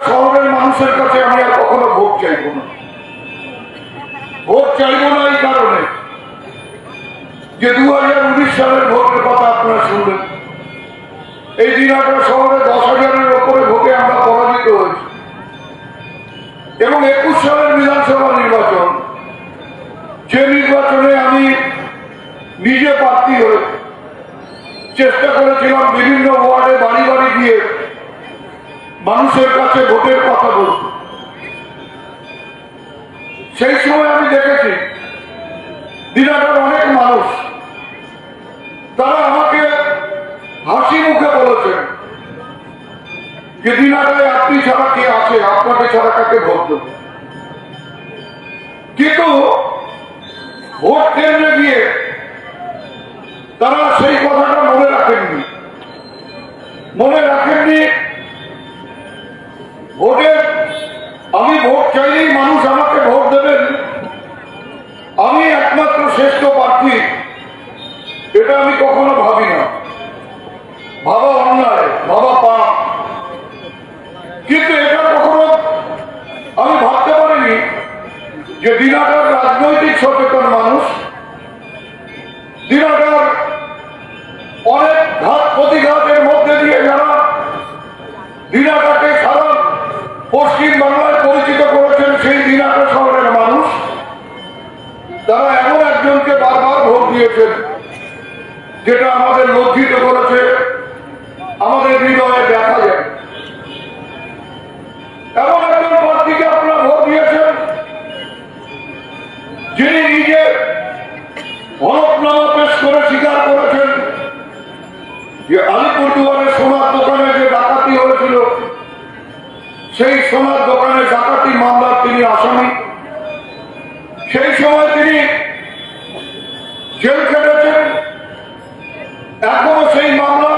শহরের মানুষের কাছে আমি আর কখনো ভোট চাইব না। ভোট চাইব না এই কারণে যে দু হাজার উনিশ সালের ভোটের কথা আপনারা শুনলেন। এই দিনাটা শহরে দশ হাজারের ওপরে ভোটে আমরা পরাজিত হয়েছি। এবং একুশ সালের বিধানসভা নির্বাচন, যে নির্বাচনে আমি নিজে প্রার্থী হয়ে চেষ্টা করেছিলাম বিভিন্ন ওয়ার্ডে বাড়ি বাড়ি গিয়ে মানুষের কাছে ভোটের কথা বলতে সেই সময় আমি দেখেছি দিনাটার অনেক মানুষ, তারা আমাকে হাসি মুখে বলেছেন যে দিনাটায় আপনি ছাড়া কে আছে? আপনাকে ছাড়া কাকে ভোট দেব? কিন্তু ভোট কেন্দ্রে গিয়ে তারা সেই কথাটা মনে রাখেননি। মনে রাখেননি ভোটে আমি ভোট চাইলেই মানুষ আমাকে ভোট দেবেন। আমি একমাত্র শ্রেষ্ঠ প্রার্থী। এটা আমি কখনো ভাবি না। ভাবা অন্যায়, ভাবা পাপ। কিন্তু এটা কখনো আমি ভাবতে পারিনি যে দিনাটার রাজনৈতিক সচেতন মানুষ, দিনাটার অনেক ঘাত প্রতিঘাতের মধ্যে দিয়ে যারা দিনাটাকে দিয়েছেন, যেটা আমাদের লজ্জিত করেছে, আমাদের হৃদয়ে দেখা যায় এমন একজন প্রার্থীকে আপনারা ভোট দিয়েছেন, যিনি নিজে হলফনামা পেশ করে স্বীকার করেছেন যে আলিপুরদুয়ারের সোনার দোকানে যে ডাকাতি হয়েছিল, সেই সোনার দোকানে ডাকাতি মামলার তিনি আসামি। জেল খেটেছেন এখনও সেই মামলা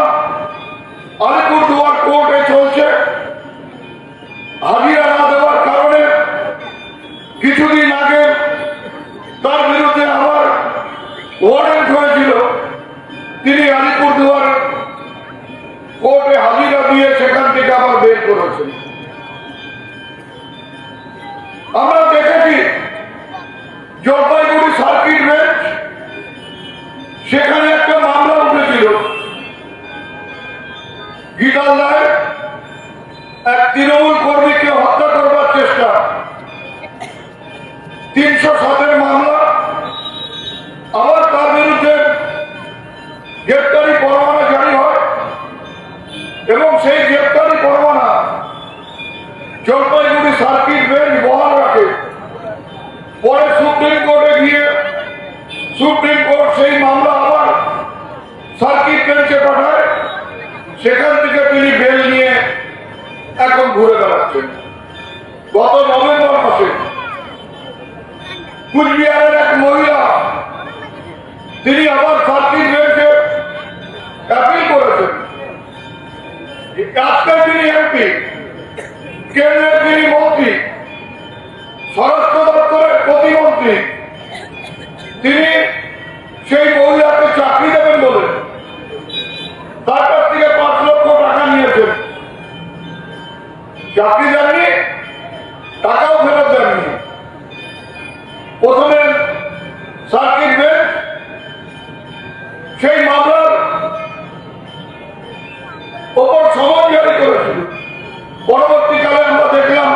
আলিপুরদুয়ার কোর্টে চলছে, হাজিরা না দেওয়ার কারণে কিছুদিন আগে তার বিরুদ্ধে আবার ওয়ারেন্ট হয়েছিল। তিনি আলিপুরদুয়ার কোর্টে হাজিরা দিয়ে সেখান থেকে আবার বের করেছেন। সার্কিট বেঞ্চে পাঠায়, সেখান থেকে তিনি বেল নিয়ে এখন ঘুরে বেড়াচ্ছেন। গত নভেম্বর মাসে কুচবিহারের এক মহিলা, তিনি আবার সার্কিট বেঞ্চে অ্যাপিল করেছেন। আজকে তিনি এমপি, কেন্দ্রের তিনি মন্ত্রী, স্বরাষ্ট্র দপ্তরের প্রতিমন্ত্রী। তিনি সেই মহিলাকে চাকরি দেবেন বলে তার কাছ থেকে পাঁচ লক্ষ টাকা নিয়েছেন চাকরি দেননি টাকাও ফেরত দেননি। প্রথমে সার্কিট বেঞ্চ, সেই মামলার ওপর সমন জারি করেছিল। পরবর্তীকালে আমরা দেখলাম,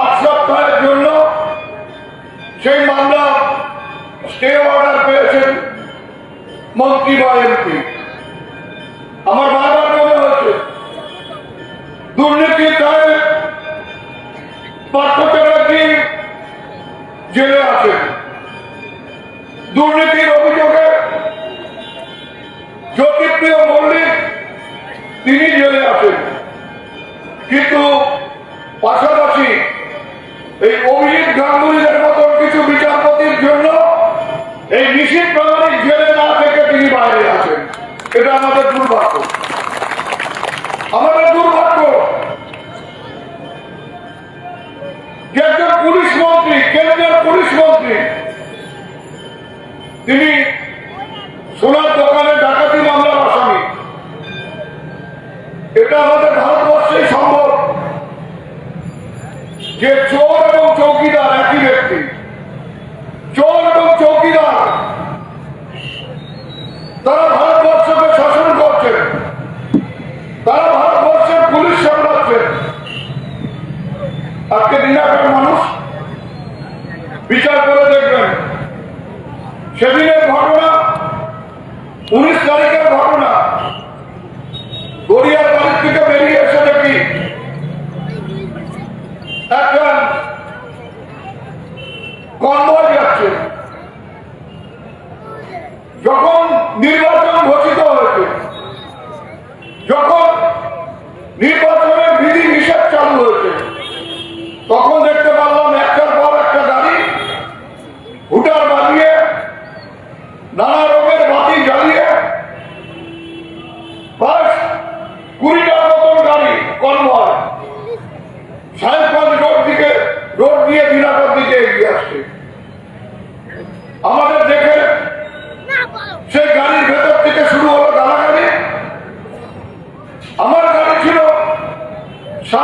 আট সপ্তাহের জন্য সেই মামলা স্টে অর্ডার পেয়েছেন মন্ত্রী বা এমপি। আমার দুর্নীতির তিনি সোনার দোকানে ডাকাতি মামলার আসামি। এটা আমাদের ভারতবর্ষেই সম্ভব। যে চোর কর্ম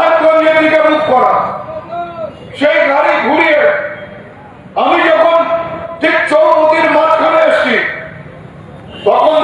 আরেকজনের দিকে মুখ করা। সেই গাড়ি ঘুরিয়ে আমি যখন ঠিক চৌমতির মাঝখানে এসছি তখন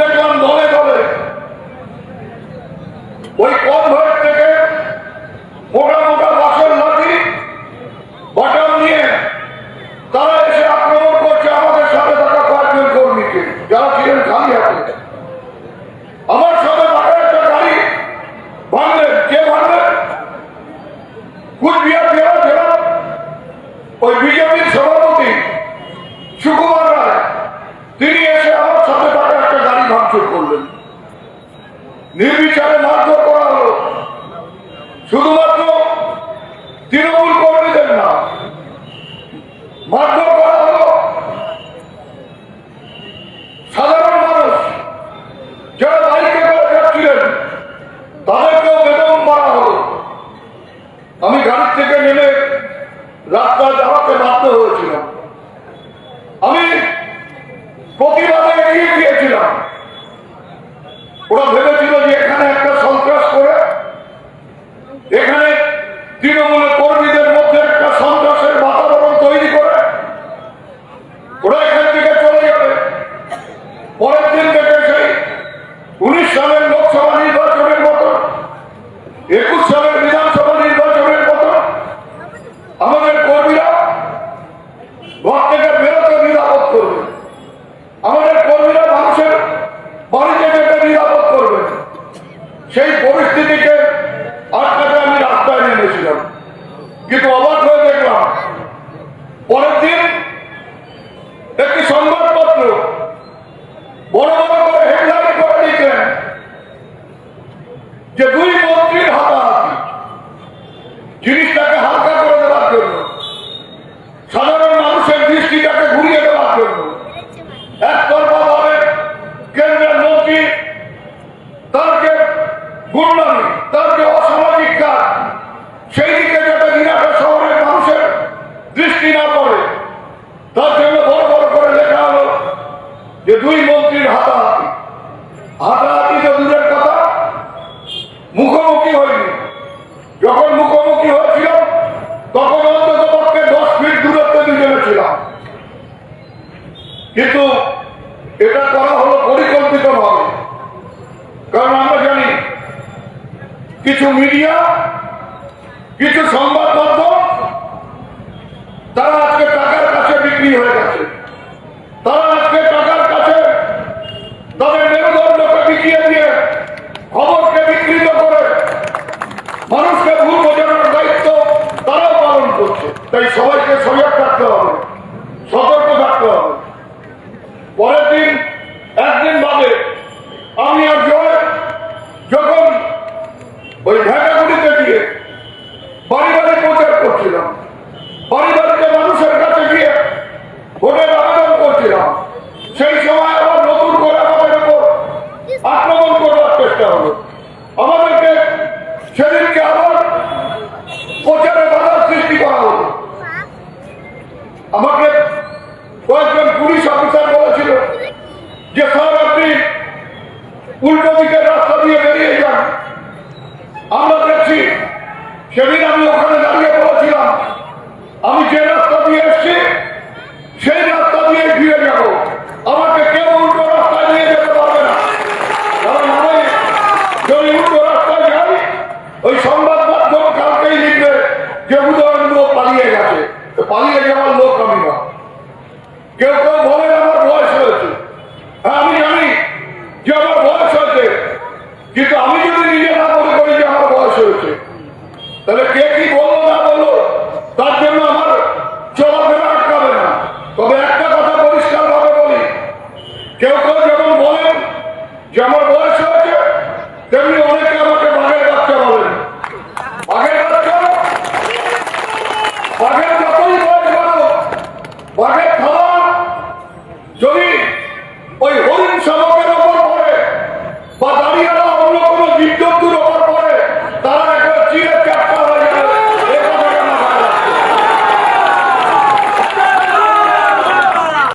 নির্বিচারে মারধর করা হলো। শুধুমাত্র তৃণমূল কংগ্রেসের না, মারধর করা হলো সাধারণ মানুষ। যারা বাইকে করে যাচ্ছিলেন, তাদেরকেও বেদম মারা হলো। আমি গাড়ি থেকে নেমে রাস্তা যাওয়াতে বাধ্য হয়েছিলাম। আমি প্রতিবাদে এগিয়ে গিয়েছিলাম। ওরা ভেবেছিল তৃণমূলের কর্মীদের মধ্যে একটা সন্ত্রাসের বাতাবরণ তৈরি করে ওরা এখান থেকে চলে যাবে। পরের দিন থেকে সেই উনিশ সালের gitu apa আমি তো দূরের কথা, মুখোমুখি হইনি। যখন মুখোমুখি হয়েছিল তখন অন্তত পক্ষে দশ ফিট দূরত্বে দুজনে ছিলাম। কিন্তু এটা করা হলো পরিকল্পিত ভাবে কারণ আমরা জানি, কিছু মিডিয়া কিছু সংবাদ পরের দিন একদিন বাদে আমি আর জয় যখন ওই ঢাকা কিন্তু আমি